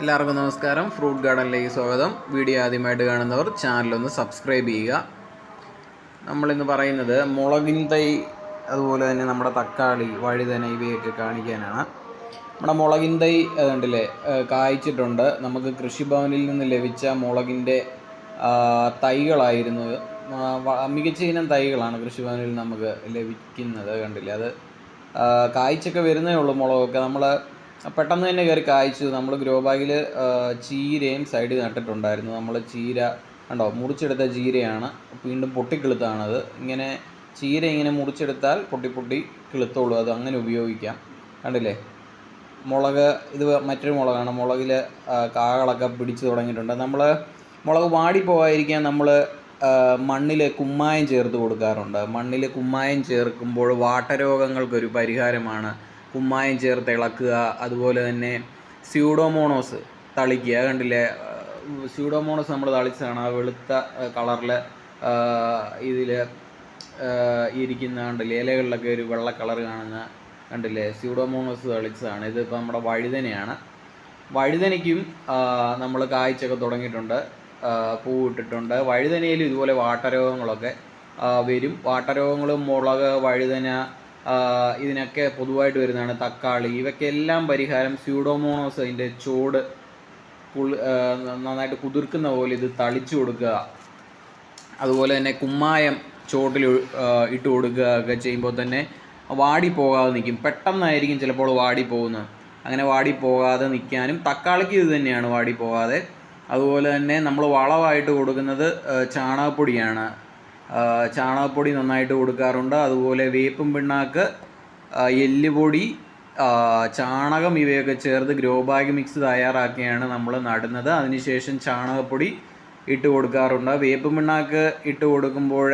എല്ലാവർക്കും നമസ്കാരം. ഫ്രൂട്ട് ഗാർഡനിലേക്ക് സ്വാഗതം. വീഡിയോ ആദ്യമായിട്ട് കാണുന്നവർ ചാനലൊന്ന് സബ്സ്ക്രൈബ് ചെയ്യുക. നമ്മളിന്ന് പറയുന്നത് മുളകിൻ തൈ അതുപോലെ തന്നെ നമ്മുടെ തക്കാളി വഴുതന ഇവയൊക്കെ കാണിക്കാനാണ്. നമ്മുടെ മുളകിൻ തൈ അതുണ്ടല്ലേ കായ്ച്ചിട്ടുണ്ട്. നമുക്ക് കൃഷിഭവനിൽ നിന്ന് ലഭിച്ച മുളകിന്റെ തൈകളായിരുന്നു. മികച്ച ഇനം തൈകളാണ് കൃഷിഭവനിൽ നമുക്ക് ലഭിക്കുന്നത് കണ്ടില്ലേ. അത് കായ്ച്ചൊക്കെ വരുന്നേ ഉള്ളൂ മുളകൊക്കെ. നമ്മൾ പെട്ടെന്ന് തന്നെ കയറി കായ്ച്ചു. നമ്മൾ ഗ്രോ ബാഗിൽ ചീരയും സൈഡിൽ നട്ടിട്ടുണ്ടായിരുന്നു. നമ്മൾ ചീര കണ്ടോ മുറിച്ചെടുത്ത ചീരയാണ്. വീണ്ടും പൊട്ടിക്കിളുത്താണത്. ഇങ്ങനെ ചീര ഇങ്ങനെ മുറിച്ചെടുത്താൽ പൊട്ടി പൊട്ടി കിളുത്തോളൂ. അത് അങ്ങനെ ഉപയോഗിക്കാം. കണ്ടില്ലേ? മുളക് ഇത് മറ്റൊരു മുളകാണ്. മുളകിൽ കാകളൊക്കെ പിടിച്ചു തുടങ്ങിയിട്ടുണ്ട്. നമ്മൾ മുളക് വാടി പോകാതിരിക്കാൻ നമ്മൾ മണ്ണിൽ കുമ്മായം ചേർത്ത് കൊടുക്കാറുണ്ട്. മണ്ണിൽ കുമ്മായം ചേർക്കുമ്പോൾ വാട്ടരോഗങ്ങൾക്കൊരു പരിഹാരമാണ് കുമ്മായം ചേർത്ത് ഇളക്കുക അതുപോലെ തന്നെ സ്യൂഡോമോണോസ് തളിക്കുക. കണ്ടില്ലേ? സ്യൂഡോമോണോസ് നമ്മൾ തളിച്ചതാണ്. ആ വെളുത്ത കളറിൽ ഇതിൽ ഇരിക്കുന്ന കണ്ടില്ലേ? ഇലകളിലൊക്കെ ഒരു വെള്ള കളർ കാണുന്ന കണ്ടില്ലേ? സ്യൂഡോമോണോസ് തളിച്ചതാണ്. ഇതിപ്പോൾ നമ്മുടെ വഴുതനയാണ്. വഴുതനയ്ക്കും നമ്മൾ കായ്ച്ചൊക്കെ തുടങ്ങിയിട്ടുണ്ട്. പൂവിട്ടിട്ടുണ്ട്. വഴുതനയിലും ഇതുപോലെ വാട്ടരോഗങ്ങളൊക്കെ വരും. വാട്ടരോഗങ്ങളും മുളക് വഴുതന ഇതിനൊക്കെ പൊതുവായിട്ട് വരുന്നതാണ് തക്കാളി. ഇവയ്ക്കെല്ലാം പരിഹാരം സ്യൂഡോമോണോസ് അതിന്റെ ചോട് നന്നായിട്ട് കുതിർക്കുന്ന പോലെ ഇത് തളിച്ചു കൊടുക്കുക. അതുപോലെ തന്നെ കുമ്മായം ചോട്ടിൽ ഇട്ട് കൊടുക്കുക ഒക്കെ ചെയ്യുമ്പോൾ തന്നെ വാടി പോകാതെ നിൽക്കും. പെട്ടെന്നായിരിക്കും ചിലപ്പോൾ വാടി പോകുന്നത്. അങ്ങനെ വാടി പോകാതെ നിൽക്കാനും തക്കാളിക്ക് ഇത് തന്നെയാണ് വാടി പോകാതെ. അതുപോലെ തന്നെ നമ്മൾ വളമായിട്ട് കൊടുക്കുന്നത് ചാണകപ്പൊടിയാണ്. ചാണകപ്പൊടി നന്നായിട്ട് കൊടുക്കാറുണ്ട്. അതുപോലെ വേപ്പും പിണ്ണാക്ക് എല്ലുപൊടി ചാണകം ഇവയൊക്കെ ചേർത്ത് ഗ്രോ ബാഗ് മിക്സ് തയ്യാറാക്കിയാണ് നമ്മൾ നടുന്നത്. അതിനുശേഷം ചാണകപ്പൊടി ഇട്ട് കൊടുക്കാറുണ്ട്. വേപ്പും പിണ്ണാക്ക് ഇട്ട് കൊടുക്കുമ്പോൾ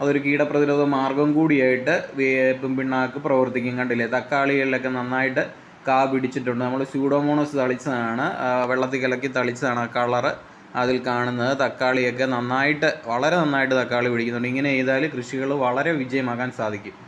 അതൊരു കീടപ്രതിരോധ മാർഗം കൂടിയായിട്ട് വേപ്പും പിണ്ണാക്ക് പ്രവർത്തിക്കും. കണ്ടില്ലേ? തക്കാളികളിലൊക്കെ നന്നായിട്ട് കാ പിടിച്ചിട്ടുണ്ട്. നമ്മൾ സ്യൂഡോമോണോസ് തളിച്ചതാണ്. വെള്ളത്തിൽ കലക്കി തളിച്ചതാണ് കളറ്. അതിൽ കാണുന്നത് തക്കാളിയൊക്കെ നന്നായിട്ട് വളരെ നന്നായിട്ട് തക്കാളി പിടിക്കുന്നുണ്ട്. ഇങ്ങനെ ചെയ്താൽ കൃഷികൾ വളരെ വിജയമാക്കാൻ സാധിക്കും.